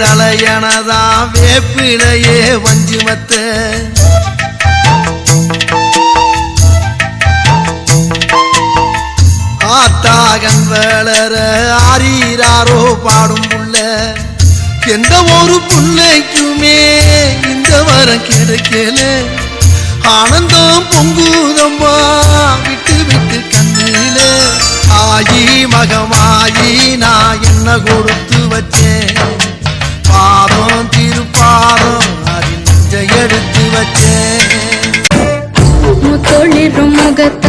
தலையனதான் வேப்பிலையே வஞ்சுமத்த. ஆத்தாகன் வேளர ஆறீராரோ பாடும் புள்ள. எந்த ஒரு புள்ளைக்குமே இந்த வரம் கிடைக்கல. ஆனந்தம் பொங்குதம்மா விட்டு விட்டு கண்ணில. ஆயி மகமாயி நான் என்ன கொடுத்த ಮುತ್ತೊಳಿರು ಮಗತ